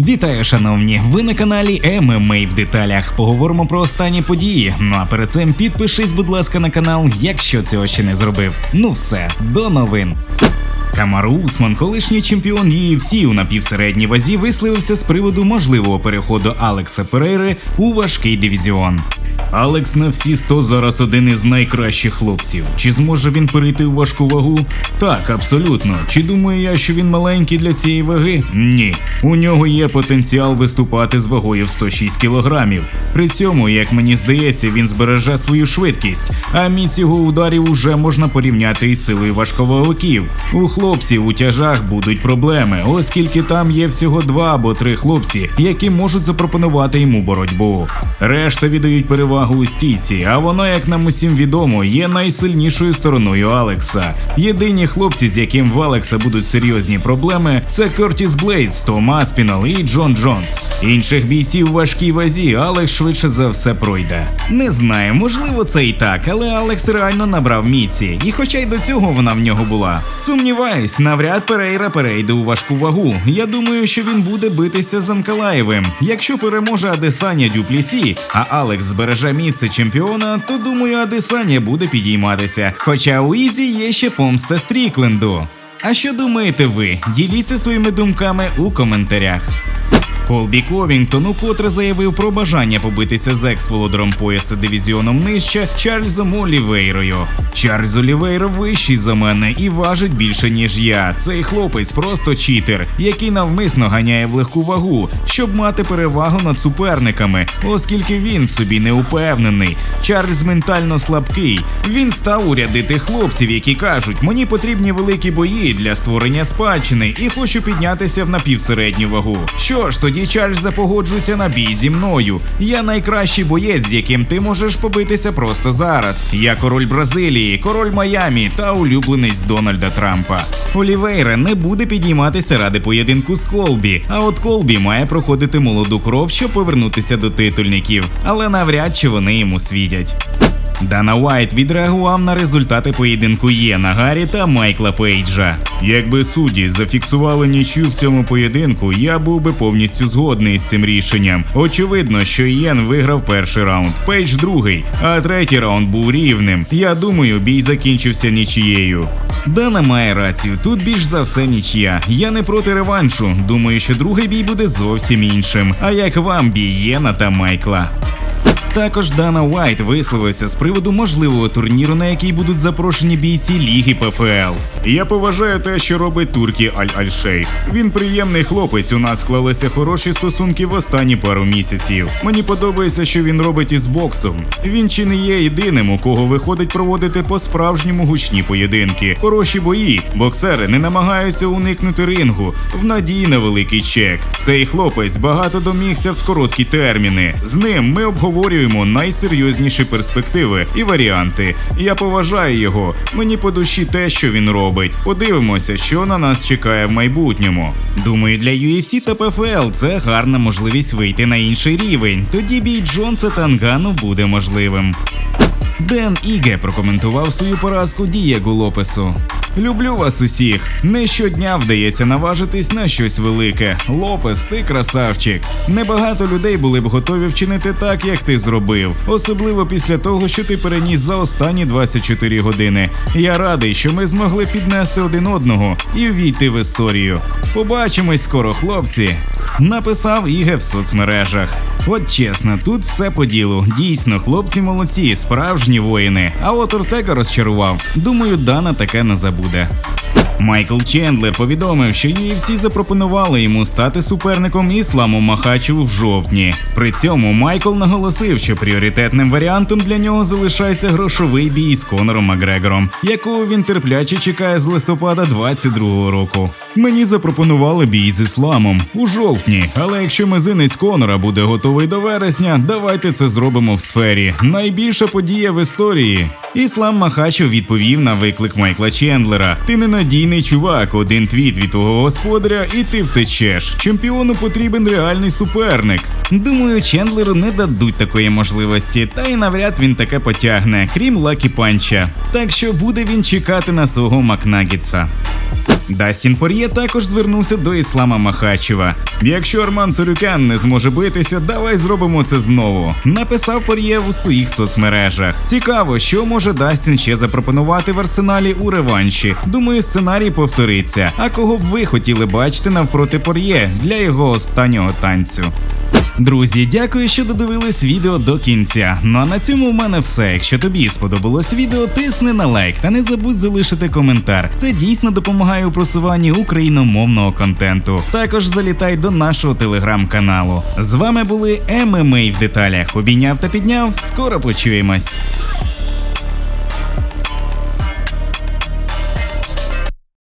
Вітаю, шановні! Ви на каналі ММА в деталях. Поговоримо про останні події. Ну а перед цим підпишись, будь ласка, на канал, якщо цього ще не зробив. Ну все, до новин. Камару Усман, колишній чемпіон UFC у напівсередній вазі, висловився з приводу можливого переходу Алекса Перейри у важкий дивізіон. Алекс на всі 100 зараз один із найкращих хлопців. Чи зможе він перейти у важку вагу? Так, абсолютно. Чи думаю я, що він маленький для цієї ваги? Ні. У нього є потенціал виступати з вагою в 106 кілограмів. При цьому, як мені здається, він збереже свою швидкість, а міць його ударів уже можна порівняти із силою важковаговиків. У хлопців у тяжах будуть проблеми, оскільки там є всього два або три хлопці, які можуть запропонувати йому боротьбу. Решта віддають перевагу у стійці, а воно, як нам усім відомо, є найсильнішою стороною Алекса. Єдині хлопці, з яким в Алекса будуть серйозні проблеми, це Кертіс Блейдс, Том Аспінал і Джон Джонс. Інших бійців у важкій вазі Алекс швидше за все пройде. Не знаю, можливо, це і так, але Алекс реально набрав міці, і хоча й до цього вона в нього була. Сумніваюсь, навряд Перейра перейде у важку вагу. Я думаю, що він буде битися з Анкалаєвим. Якщо переможе Адесаня Дюплісі, а Алекс збереже місце чемпіона, то думаю, Адесаня буде підійматися. Хоча у Ізі є ще помста Стрікленду. А що думаєте ви? Діліться своїми думками у коментарях. Колбі Ковінгтон укотре заявив про бажання побитися з екс-володаром пояса дивізіоном нижче Чарльзом Олівейрою. Чарльз Олівейро вищий за мене і важить більше, ніж я. Цей хлопець просто читер, який навмисно ганяє в легку вагу, щоб мати перевагу над суперниками, оскільки він в собі не упевнений. Чарльз ментально слабкий. Він став урядити хлопців, які кажуть, мені потрібні великі бої для створення спадщини і хочу піднятися в напівсередню вагу. Що ж, тоді Чарльза погоджуйся на бій зі мною. Я найкращий боєць, з яким ти можеш побитися просто зараз. Я король Бразилії, король Майамі та улюбленець Дональда Трампа. Олівейра не буде підійматися ради поєдинку з Колбі, а от Колбі має проходити молоду кров, щоб повернутися до титульників, але навряд чи вони йому світять. Дана Уайт відреагував на результати поєдинку Єна Гаррі та Майкла Пейджа. Якби судді зафіксували нічю в цьому поєдинку, я був би повністю згодний з цим рішенням. Очевидно, що Єн виграв перший раунд, Пейдж другий, а третій раунд був рівним. Я думаю, бій закінчився нічією. Дана має рацію, тут більш за все нічия. Я не проти реваншу. Думаю, що другий бій буде зовсім іншим. А як вам бій Єна та Майкла? Також Дана Уайт висловився з приводу можливого турніру, на який будуть запрошені бійці Ліги ПФЛ. Я поважаю те, що робить Туркі Аль-Аль-Шейх. Він приємний хлопець. У нас склалися хороші стосунки в останні пару місяців. Мені подобається, що він робить із боксом. Він чи не є єдиним, у кого виходить проводити по-справжньому гучні поєдинки. Хороші бої. Боксери не намагаються уникнути рингу в надії на великий чек. Цей хлопець багато домігся в короткі терміни. З ним ми обговорюємо найсерйозніші перспективи і варіанти. Я поважаю його. Мені по душі те, що він робить. Подивимося, що на нас чекає в майбутньому. Думаю, для UFC та ПФЛ це гарна можливість вийти на інший рівень. Тоді бій Джонса та Нгану буде можливим. Ден Іге прокоментував свою поразку Дієгу Лопесу. Люблю вас усіх. Не щодня вдається наважитись на щось велике. Лопес, ти красавчик. Небагато людей були б готові вчинити так, як ти зробив, особливо після того, що ти переніс за останні 24 години. Я радий, що ми змогли піднести один одного і ввійти в історію. Побачимось скоро, хлопці. Написав Іге в соцмережах. От чесно, тут все по ділу. Дійсно, хлопці молодці, справжні воїни. А от Ортега розчарував. Думаю, Дана таке не забуде. Майкл Чендлер повідомив, що UFC запропонували йому стати суперником Ісламу Махачеву в жовтні. При цьому Майкл наголосив, що пріоритетним варіантом для нього залишається грошовий бій з Конором Макгрегором, якого він терпляче чекає з листопада 22-го року. Мені запропонували бій з ісламом у жовтні, але якщо мизинець Конора буде готовий до вересня, давайте це зробимо в сфері. Найбільша подія в історії. Іслам Махачев відповів на виклик Майкла Чендлера. Ти ненадійний чувак, один твіт від твого господаря, і ти втечеш. Чемпіону потрібен реальний суперник. Думаю, Чендлеру не дадуть такої можливості, та й навряд він таке потягне, крім Лакі Панча. Так що буде він чекати на свого Макнагітса. Дастін Пор'є також звернувся до Іслама Махачева. Якщо Арман Царюкян не зможе битися, давай зробимо це знову. Написав Пор'є у своїх соцмережах. Цікаво, що може Дастін ще запропонувати в арсеналі у реванші. Думаю, сценарій повториться. А кого б ви хотіли бачити навпроти Пор'є для його останнього танцю? Друзі, дякую, що додивились відео до кінця. Ну а на цьому у мене все. Якщо тобі сподобалось відео, тисни на лайк та не забудь залишити коментар. Це дійсно допомагає у просуванні україномовного контенту. Також залітай до нашого телеграм-каналу. З вами були ММА в деталях. Обійняв та підняв. Скоро почуємось.